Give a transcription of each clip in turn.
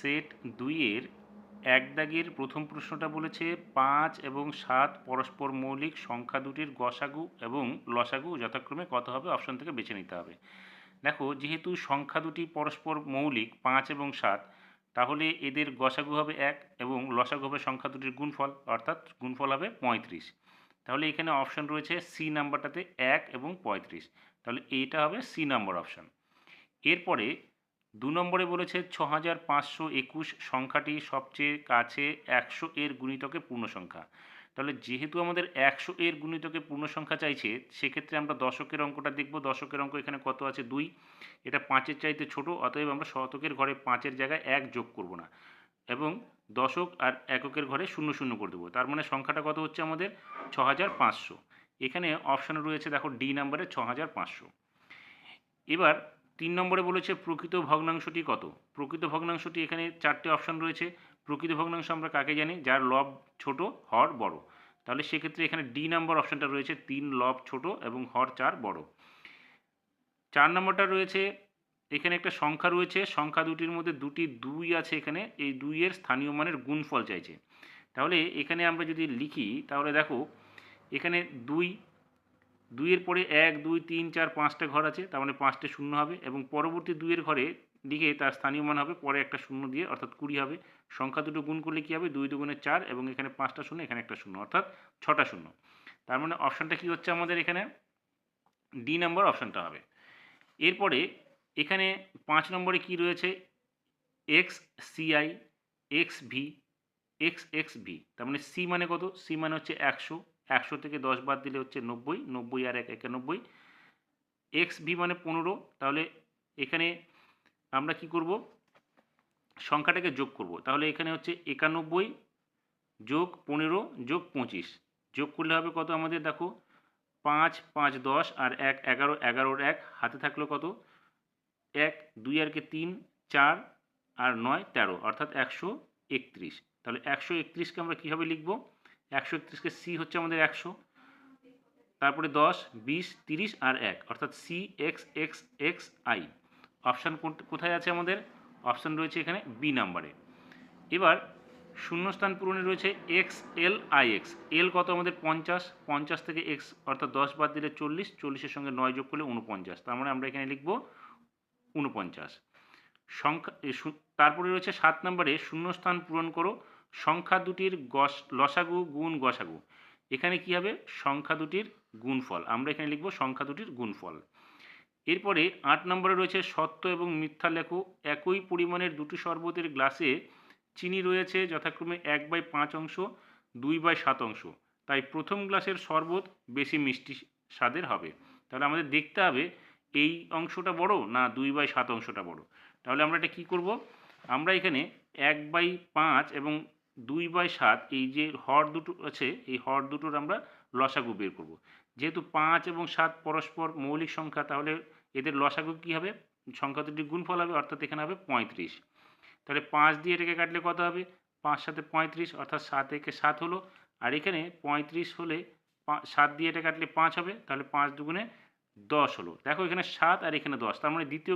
Set দুইয়ের এক দাগের প্রথম প্রশ্নটা বলেছে পাঁচ এবং সাত পরস্পর মৌলিক সংখ্যা দুটির গসাগু এবং লসাগু যথাক্রমে কত হবে? অপশন থেকে বেছে নিতে হবে। দেখো, যেহেতু সংখ্যা দুটি পরস্পর মৌলিক, পাঁচ এবং সাত, তাহলে এদের গসাগু হবে এক এবং লসাগু হবে সংখ্যা দুটির গুণফল, অর্থাৎ গুণফল হবে পঁয়ত্রিশ। তাহলে এখানে অপশন রয়েছে সি নাম্বারটাতে এক এবং পঁয়ত্রিশ। তাহলে এইটা হবে সি নাম্বার অপশন এরপরে দু নম্বরে বলেছে ছ হাজার পাঁচশো একুশ সংখ্যাটি সবচেয়ে কাছে একশো এর গুণিতকে পূর্ণ সংখ্যা তাহলে যেহেতু আমাদের একশো এর গুণিতকে পূর্ণ সংখ্যা চাইছে, সেক্ষেত্রে আমরা দশকের অঙ্কটা দেখব। দশকের অঙ্ক এখানে কত আছে? দুই। এটা পাঁচের চাইতে ছোট, অতএব আমরা শতকের ঘরে পাঁচের জায়গায় এক যোগ করব না। এবং দশক আর এককের ঘরে শূন্য শূন্য করে দেবো। তার মানে সংখ্যাটা কত হচ্ছে আমাদের? ছ হাজার পাঁচশো। এখানে অপশানে রয়েছে, দেখো, ডি নাম্বারে ছ হাজার পাঁচশো। এবার তিন নম্বরে বলেছে প্রকৃত ভগ্নাংশটি কত? প্রকৃত ভগ্নাংশটি এখানে চারটে অপশন রয়েছে। প্রকৃত ভগ্নাংশ আমরা কাকে জানি? যার লব ছোট, হর বড়। তাহলে সেক্ষেত্রে এখানে ডি নাম্বার অপশনটা রয়েছে, তিন লব ছোট এবং হর চার বড়। চার নম্বরটা রয়েছে, এখানে একটা সংখ্যা রয়েছে। সংখ্যা দুটির মধ্যে দুটি দুই আছে এখানে। এই দুইয়ের স্থানীয় মানের গুণফল চাইছে। তাহলে এখানে আমরা যদি লিখি, তাহলে দেখো, এখানে দুই দুইয়ের পরে এক, দুই, তিন, চার, পাঁচটা ঘর আছে, তার মানে পাঁচটা শূন্য হবে এবং পরবর্তী দুইয়ের ঘরে দিকে তার স্থানীয় মান হবে, পরে একটা শূন্য দিয়ে, অর্থাৎ কুড়ি হবে। সংখ্যা দুটো গুণ করলে কী হবে? দুই দুগুণে চার এবং এখানে পাঁচটা শূন্য, এখানে একটা শূন্য, অর্থাৎ ছটা শূন্য। তার মানে অপশানটা কী হচ্ছে আমাদের এখানে? ডি নাম্বার অপশানটা হবে। এরপরে এখানে পাঁচ নম্বরে কি রয়েছে? X CI X V X X V তার মানে সি মানে কত? সি মানে হচ্ছে একশো। একশো থেকে দশ বাদ দিলে হচ্ছে নব্বই নব্বই আর এক একানব্বই এক্স ভি মানে পনেরো, তাহলে এখানে আমরা কি করব? সংখ্যাটাকে যোগ করব। তাহলে এখানে হচ্ছে একানব্বই যোগ পনেরো যোগ পঁচিশ। যোগ করলে হবে কত আমাদের? দেখো, পাঁচ পাঁচ, দশ আর এক, এগারো, এগারোর এক। হাতে থাকল কত? এক, দুই আরকে তিন, চার আর নয়, তেরো। অর্থাৎ একশো একত্রিশ। তাহলে একশো একত্রিশকে আমরা কীভাবে লিখব? একশো একত্রিশকে সি হচ্ছে আমাদের একশো। তারপরে দশ, বিশ, তিরিশ আর এক, অর্থাৎ C X X X I option কোথায় আছে আমাদের? অপশান রয়েছে এখানে বি নাম্বারে এবার শূন্যস্থান পূরণে রয়েছে X L I X L কত আমাদের? পঞ্চাশ। পঞ্চাশ থেকে এক্স অর্থাৎ দশ বাদ দিলে চল্লিশ। চল্লিশের সঙ্গে নয় যোগ করলে উনপঞ্চাশ তার মানে আমরা এখানে লিখব উনপঞ্চাশ সংখ্যা তারপরে রয়েছে সাত নম্বরে শূন্যস্থান পূরণ করো। সংখ্যা দুটির গস, লসাগু গুণ গসাগু। এখানে কি হবে? সংখ্যা দুটির গুণফল। আমরা এখানে লিখব সংখ্যা দুটির গুণফল। এরপরে আট নম্বরে রয়েছে সত্য এবং মিথ্যা লেখো। একই পরিমাণের দুটি শরবতের গ্লাসে চিনি রয়েছে যথাক্রমে এক বাই পাঁচ অংশ, দুই বাই সাত অংশ। তাই প্রথম গ্লাসের শরবত বেশি মিষ্টি স্বাদের হবে। তাহলে আমাদের দেখতে হবে, এই অংশটা বড় না দুই বাই সাত অংশটা বড়? তাহলে আমরা এটা কী করব? আমরা এখানে এক বাই পাঁচ এবং দুই বাই সাত, এই যে হর দুটো আছে, এই হর দুটোর আমরা লসাগু বের করব। যেহেতু পাঁচ এবং সাত পরস্পর মৌলিক সংখ্যা, তাহলে এদের লসাগু কী হবে? সংখ্যা দুটির গুণফল হবে, অর্থাৎ এখানে হবে পঁয়ত্রিশ। তাহলে পাঁচ দিয়ে এটাকে কাটলে কত হবে? পাঁচ সাথে পঁয়ত্রিশ, অর্থাৎ সাত একে সাত হলো। আর এখানে পঁয়ত্রিশ হলে সাত দিয়ে এটা কাটলে পাঁচ হবে, তাহলে পাঁচ দুগুণে দশ হলো। দেখো এখানে সাত আর এখানে দশ, তার মানে দ্বিতীয়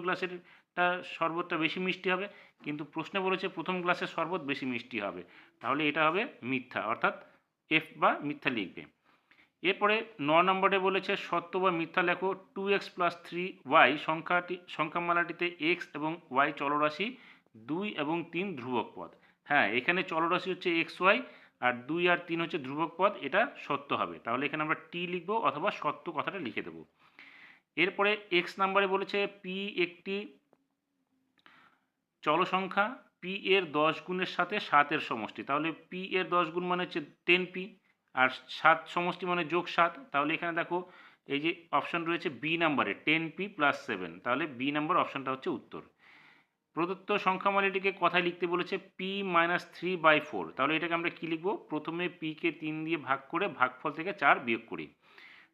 গ্লাসেরটা শরবতটা বেশি মিষ্টি হবে। কিন্তু প্রশ্নে বলেছে প্রথম গ্লাসের শরবত বেশি মিষ্টি হবে। তাহলে এটা হবে মিথ্যা, অর্থাৎ এফ বা মিথ্যা লিখবে। এরপরে ন নম্বরে বলেছে, সত্য বা মিথ্যা লেখো two X plus three Y সংখ্যাটি, সংখ্যামালাটিতে এক্স এবং ওয়াই চলরাশি দুই এবং তিন ধ্রুবক পদ। হ্যাঁ এখানে চলরাশি হচ্ছে এক্স ওয়াই আর দুই আর তিন হচ্ছে ধ্রুবক পদ, এটা সত্য হবে। তাহলে এখানে আমরা টি লিখব অথবা সত্য কথাটা লিখে দেবো। এরপরে এক্স নাম্বারে বলেছে পি একটি চলসংখ্যা পি এর দশ গুণের সাথে সাতের সমষ্টি। তাহলে পি এর দশ গুণ মানে হচ্ছে টেন পি আর সাত সমষ্টি মানে যোগ সাত। তাহলে এখানে দেখো, এই যে অপশান রয়েছে বি নাম্বারে টেন পি প্লাস সেভেন তাহলে বি নাম্বার অপশানটা হচ্ছে উত্তর। প্রদত্ত সংখ্যামালিটিকে কথায় লিখতে বলেছে P minus three by four তাহলে এটাকে আমরা কী লিখব? প্রথমে পিকে তিন দিয়ে ভাগ করে ভাগফল থেকে চার বিয়োগ করি।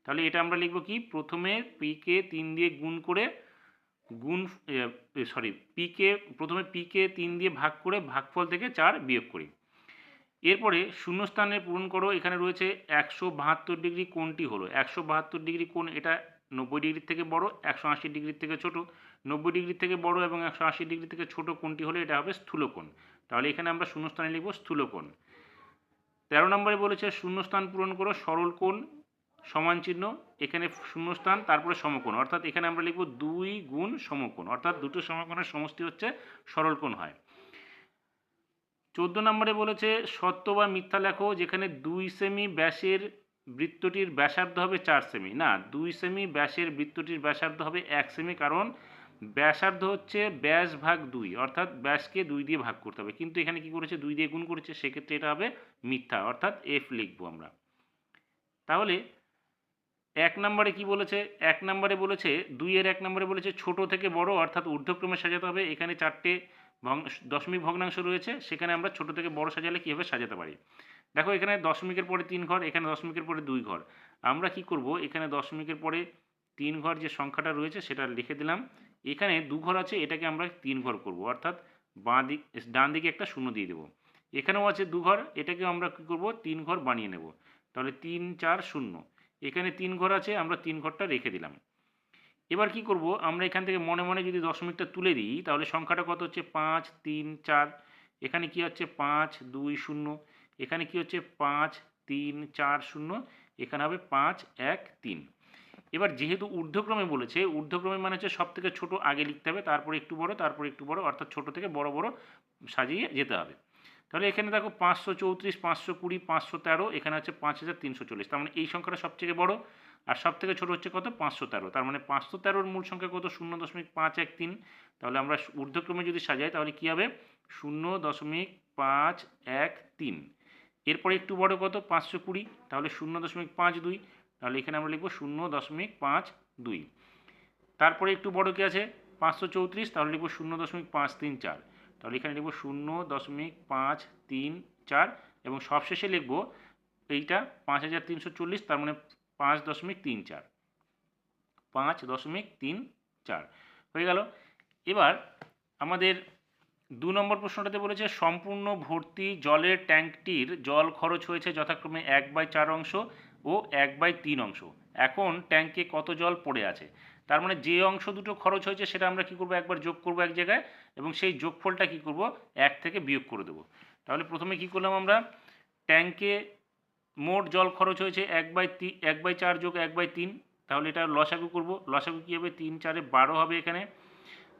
তাহলে এটা আমরা লিখব কি? প্রথমে পিকে তিন দিয়ে গুণ করে গুণ সরি পিকে প্রথমে পিকে তিন দিয়ে ভাগ করে ভাগফল থেকে চার বিয়োগ করি। এরপরে শূন্যস্থানে পূরণ করো, এখানে রয়েছে একশো বাহাত্তর ডিগ্রি কোনটি হলো। একশো বাহাত্তর ডিগ্রি কোণ, এটা নব্বই ডিগ্রির থেকে বড়, একশো আশি ডিগ্রির থেকে ছোট। নব্বই ডিগ্রির থেকে বড় এবং একশো আশি ডিগ্রি থেকে ছোট কোণটি হলে এটা হবে স্থূলকোণ তাহলে এখানে আমরা শূন্যস্থানে লিখব স্থূলকোণ তেরো নম্বরে বলেছে শূন্যস্থান পূরণ করো, সরল কোণ সমান চিহ্ন, এখানে শূন্যস্থান, তারপরে সমকোণ। অর্থাৎ এখানে আমরা লিখব দুই গুণ সমকোণ। অর্থাৎ দুটো সমকোণের সমষ্টি হচ্ছে সরল কোণ হয়। চোদ্দ নম্বরে বলেছে, সত্য বা মিথ্যা লেখো, যেখানে দুই সেমি ব্যাসের বৃত্তটির ব্যাসার্ধ হবে চার সেমি। না, দুই সেমি ব্যাসের বৃত্তটির ব্যাসার্ধ হবে এক সেমি, কারণ ব্যাসার্ধ হচ্ছে ব্যাস ভাগ দুই। অর্থাৎ ব্যাসকে দুই দিয়ে ভাগ করতে হবে। কিন্তু এখানে কি করেছে? দুই দিয়ে গুণ করেছে। সেক্ষেত্রে এটা হবে মিথ্যা। অর্থাৎ এফ লিখব আমরা। তাহলে এক নম্বরে কি বলেছে? এক নম্বরে বলেছে, দুইয়ের এক নম্বরে বলেছে, ছোট থেকে বড়, অর্থাৎ ঊর্ধ্বক্রমে সাজাতে হবে। এখানে চারটে দশমিক ভগ্নাংশ রয়েছে। সেখানে আমরা ছোট থেকে বড় সাজালে কীভাবে সাজাতে পারি? দেখো, এখানে দশমিকের পরে তিন ঘর, এখানে দশমিকের পরে দুই ঘর। আমরা কি করব? এখানে দশমিকের পরে তিন ঘর যে সংখ্যাটা রয়েছে, সেটা লিখে দিলাম। এখানে দু ঘর আছে, এটাকে আমরা তিন ঘর করব। অর্থাৎ বাঁ দিক, ডান দিকে একটা শূন্য দিয়ে দেবো। এখানেও আছে দু ঘর এটাকে আমরা কী করব? তিন ঘর বানিয়ে নেব। তাহলে তিন, চার, শূন্য। এখানে তিন ঘর আছে, আমরা তিন ঘরটা রেখে দিলাম। এবার কি করব, আমরা এখান থেকে মনে মনে যদি দশমিকটা তুলে দিই, তাহলে সংখ্যাটা কত হচ্ছে? পাঁচ, তিন, চার। এখানে কি হচ্ছে? পাঁচ, দুই, শূন্য। এখানে কি হচ্ছে? পাঁচ, তিন, চার, শূন্য। এখানে হবে পাঁচ, এক, তিন। এবার যেহেতু ঊর্ধ্বক্রমে বলেছে, ঊর্ধ্বক্রমে মানে হচ্ছে সব থেকে ছোটো আগে লিখতে হবে, তারপরে একটু বড়, তারপরে একটু বড়, অর্থাৎ ছোট থেকে বড় বড় সাজিয়ে যেতে হবে। তাহলে এখানে দেখো পাঁচশো চৌত্রিশ, পাঁচশো কুড়ি, পাঁচশো তেরো, এখানে হচ্ছে পাঁচ হাজার তিনশো চল্লিশ। তার মানে এই সংখ্যাটা সবথেকে বড়। আর সব থেকে ছোটো হচ্ছে কত? পাঁচশো তেরো। তার মানে পাঁচশো তেরোর মূল সংখ্যা কত? শূন্য দশমিক পাঁচ এক তিন। তাহলে আমরা ঊর্ধ্বক্রমে যদি সাজাই, তাহলে কী হবে? শূন্য দশমিক পাঁচ এক তিন। এরপরে একটু বড় কত? পাঁচশো কুড়ি। তাহলে শূন্য দশমিক পাঁচ দুই। তাহলে এখানে আমরা লিখব শূন্য দশমিক পাঁচ দুই। তারপরে একটু বড় কী আছে? পাঁচশো চৌত্রিশ। তাহলে লিখব শূন্য দশমিক পাঁচ তিন চার। তাহলে এখানে লিখব শূন্য দশমিক পাঁচ তিন চার এবং সবশেষে লিখব এইটা পাঁচ হাজার তিনশো চল্লিশ, তার মানে পাঁচ দশমিক তিন চার। পাঁচ দশমিক তিন চার। হয়ে গেল। এবার আমাদের দু নম্বর প্রশ্নটাতে বলেছে, সম্পূর্ণ ভর্তি জলের ট্যাঙ্কটির জল খরচ হয়েছে যথাক্রমে এক বাই চার অংশ ও এক বাই তিন অংশ। এখন ট্যাঙ্কে কত জল পড়ে আছে? তার মানে যে অংশ দুটো খরচ হয়েছে সেটা আমরা কি করব? একবার যোগ করব এক জায়গায় এবং সেই যোগফলটা কি করব? এক থেকে বিয়োগ করে দেবো। তাহলে প্রথমে কি করলাম আমরা? ট্যাঙ্কে মোট জল খরচ হয়েছে এক বাই তি, এক বাই চার যোগ এক বাই তিন। তাহলে এটা লসাগু করব। লসাগু কী হবে? তিন চারে বারো হবে এখানে।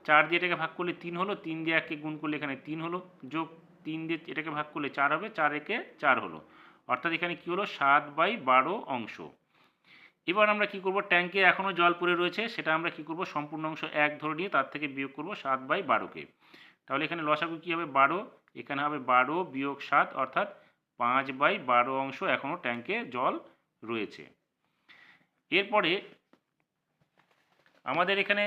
চার দিয়ে এটাকে ভাগ করলে তিন হলো। তিন দিয়ে এককে গুণ করলে এখানে তিন হলো। যোগ তিন দিয়ে এটাকে ভাগ করলে চার হবে। চার একে চার হলো। অর্থাৎ এখানে কী হলো? সাত বাই বারো অংশ। এবার আমরা কি করব? ট্যাঙ্কে এখনও জল পড়ে রয়েছে, সেটা আমরা কি করব? সম্পূর্ণ অংশ এক ধরে নিয়ে তার থেকে বিয়োগ করব সাত বাই বারোকে তাহলে এখানে লসাগু কী হবে? বারো। এখানে হবে বারো বিয়োগ সাত, অর্থাৎ পাঁচ বাই বারো অংশ এখনও ট্যাঙ্কে জল রয়েছে। এরপরে আমাদের এখানে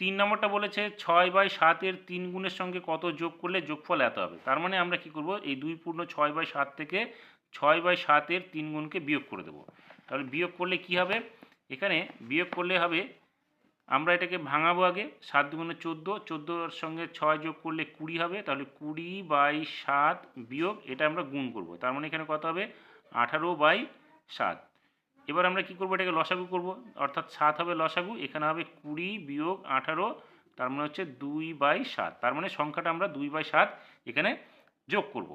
তিন নম্বরটা বলেছে ছয় বাই সাতের তিন গুণের সঙ্গে কত যোগ করলে যোগফল এত হবে? তার মানে আমরা কি করব? এই দুই পূর্ণ ছয় বাই সাত থেকে ছয় বাই সাতের তিন গুণকে বিয়োগ করে দেবো। তাহলে বিয়োগ করলে কি হবে? এখানে বিয়োগ করলে হবে, আমরা এটাকে ভাঙাবো আগে, সাত দুগুণে চোদ্দ, চোদ্দোর সঙ্গে ছয় যোগ করলে কুড়ি হবে, তাহলে কুড়ি বাই সাত বিয়োগ, এটা আমরা গুণ করব। তার মানে এখানে কত হবে? আঠারো বাই সাত। এবার আমরা কি করব? এটাকে লসাগু করব। অর্থাৎ সাত হবে লসাগু, এখানে হবে কুড়ি বিয়োগ আঠারো, তার মানে হচ্ছে দুই বাই সাত। তার মানে সংখ্যাটা আমরা দুই বাই সাত এখানে যোগ করব।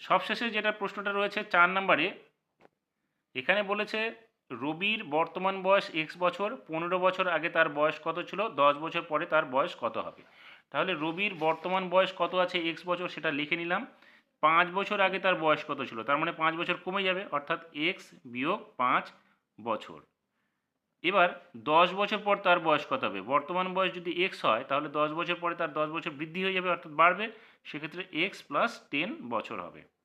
সবশেষে যেটা প্রশ্নটা রয়েছে, চার নম্বরে এখানে বলেছে, রবির বর্তমান বয়স এক্স বছর, পনেরো বছর আগে তার বয়স কত ছিল? দশ বছর পরে তার বয়স কত হবে? তাহলে রবির বর্তমান বয়স কত আছে এক্স বছর সেটা লিখে নিলাম। পাঁচ বছর আগে তার বয়স কত ছিল? তার মানে পাঁচ বছর কমে যাবে, অর্থাৎ এক্স বিয়োগ পাঁচ বছর। এবার দশ বছর পর তার বয়স কত হবে? বর্তমান বয়স যদি এক্স হয়, তাহলে দশ বছর পরে তার দশ বছর বৃদ্ধি হয়ে যাবে, অর্থাৎ বাড়বে। সেক্ষেত্রে এক্স প্লাস টেন বছর হবে।